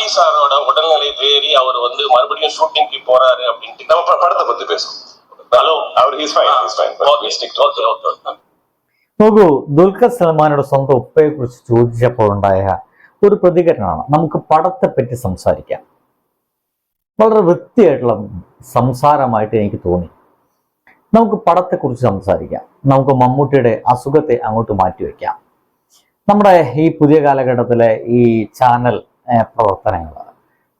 பாண்டி சாரோட உடல்நிலை தேறி அவர் வந்து மறுபடியும் ஷூட்டிங்க்கு போறாரு அப்படின்ட்டு நம்ம ப- படத்தை பத்தி பேசுவோம் ஹலோ அவர் he's fine he's fine okay okay okay നോക്കൂ ദുൽഖർ സൽമാനോട് സ്വന്തം ഉപ്പയെ കുറിച്ച് ചോദിച്ചപ്പോഴുണ്ടായ ഒരു പ്രതികരണമാണ് നമുക്ക് പടത്തെ പറ്റി സംസാരിക്കാം വളരെ വൃത്തിയായിട്ടുള്ള സംസാരമായിട്ട് എനിക്ക് തോന്നി നമുക്ക് പടത്തെക്കുറിച്ച് സംസാരിക്കാം നമുക്ക് മമ്മൂട്ടിയുടെ അസുഖത്തെ അങ്ങോട്ട് മാറ്റിവെക്കാം നമ്മുടെ ഈ പുതിയ കാലഘട്ടത്തിലെ ഈ ചാനൽ പ്രവർത്തനങ്ങൾ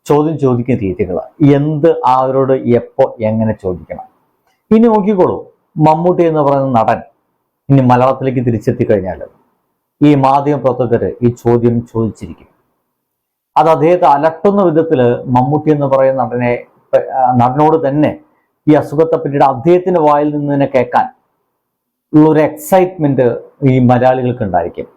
ചോദ്യം ചോദിക്കുന്ന രീതികൾ എന്ത് ആരോട് എപ്പോ എങ്ങനെ ചോദിക്കണം. ഇനി നോക്കിക്കോളൂ. മമ്മൂട്ടി എന്ന് പറയുന്ന നടൻ ഇനി മലയാളത്തിലേക്ക് തിരിച്ചെത്തി കഴിഞ്ഞാൽ ഈ മാധ്യമ പ്രവർത്തകർ ഈ ചോദ്യം ചോദിച്ചിരിക്കും. അത് അദ്ദേഹത്തെ അലട്ടുന്ന വിധത്തിൽ മമ്മൂട്ടി എന്ന് പറയുന്ന നടനെ നടനോട് തന്നെ ഈ അസുഖത്തെ പറ്റിയിട്ട് അദ്ദേഹത്തിന്റെ വായിൽ നിന്ന് തന്നെ കേൾക്കാൻ ഉള്ളൊരു എക്സൈറ്റ്മെന്റ് ഈ മലയാളികൾക്ക് ഉണ്ടായിരിക്കും.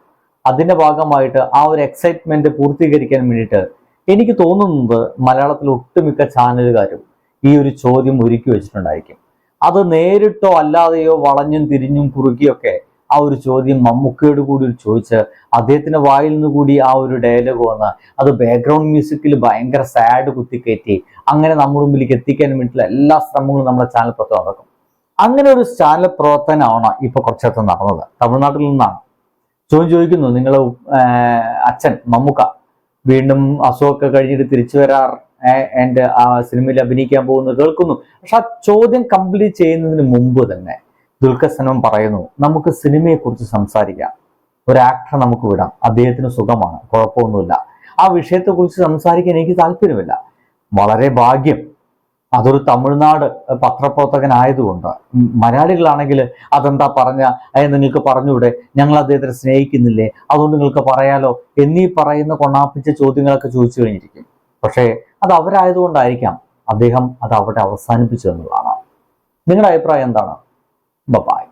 അതിന്റെ ഭാഗമായിട്ട് ആ ഒരു എക്സൈറ്റ്മെന്റ് പൂർത്തീകരിക്കാൻ വേണ്ടിയിട്ട് എനിക്ക് തോന്നുന്നത് മലയാളത്തിലെ ഒട്ടുമിക്ക ചാനലുകാരും ഈ ഒരു ചോദ്യം ഒരുക്കി വെച്ചിട്ടുണ്ടായിരിക്കും. അത് നേരിട്ടോ അല്ലാതെയോ വളഞ്ഞും തിരിഞ്ഞും കുറുകിയൊക്കെ ആ ഒരു ചോദ്യം മമ്മൂക്കയോട് കൂടി ചോദിച്ച് അദ്ദേഹത്തിന്റെ വായിൽ നിന്ന് കൂടി ആ ഒരു ഡയലോഗ് വന്ന് അത് ബാക്ക്ഗ്രൗണ്ട് മ്യൂസിക്കിൽ ഭയങ്കര സാഡ് കുത്തിക്കയറ്റി അങ്ങനെ നമ്മുടെ മുമ്പിലേക്ക് എത്തിക്കാൻ വേണ്ടിയിട്ടുള്ള എല്ലാ ശ്രമങ്ങളും നമ്മുടെ ചാനൽ പ്രവർത്തനം നടക്കും. അങ്ങനെ ഒരു ചാനൽ പ്രവർത്തനമാണ് ഇപ്പൊ കുറച്ചടുത്ത് നടന്നത്. തമിഴ്നാട്ടിൽ നിന്നാണ്. ചോദ്യം ചോദിക്കുന്നു. നിങ്ങൾ അച്ഛൻ മമ്മുക്ക വീണ്ടും അസുഖമൊക്കെ കഴിഞ്ഞിട്ട് തിരിച്ചു വരാർ എന്റെ ആ സിനിമയിൽ അഭിനയിക്കാൻ പോകുന്നു കേൾക്കുന്നു. പക്ഷെ ആ ചോദ്യം കംപ്ലീറ്റ് ചെയ്യുന്നതിന് മുമ്പ് തന്നെ ദുൽഖസനം പറയുന്നു നമുക്ക് സിനിമയെ കുറിച്ച് സംസാരിക്കാം. ഒരു ആക്ടർ നമുക്ക് വിടാം. അദ്ദേഹത്തിന് സുഖമാണ്. കുഴപ്പമൊന്നുമില്ല. ആ വിഷയത്തെക്കുറിച്ച് സംസാരിക്കാൻ എനിക്ക് താല്പര്യമില്ല. വളരെ ഭാഗ്യം. അതൊരു തമിഴ്നാട് പത്രപ്രവർത്തകനായതുകൊണ്ട്. മലയാളികളാണെങ്കിൽ അതെന്താ പറഞ്ഞ അയ്യ നിങ്ങൾക്ക് പറഞ്ഞൂടെ ഞങ്ങൾ അദ്ദേഹത്തെ സ്നേഹിക്കുന്നില്ലേ? അതുകൊണ്ട് നിങ്ങൾക്ക് പറയാലോ? എന്നീ പറയുന്ന കൊണാപ്പിച്ച ചോദ്യങ്ങളൊക്കെ ചോദിച്ചു കഴിഞ്ഞിരിക്കും. പക്ഷേ അത് അവരായതുകൊണ്ടായിരിക്കാം അദ്ദേഹം അത് അവിടെ അവസാനിപ്പിച്ചു എന്നുള്ളതാണ് നിങ്ങളുടെ അഭിപ്രായം എന്താണ്? ബൈ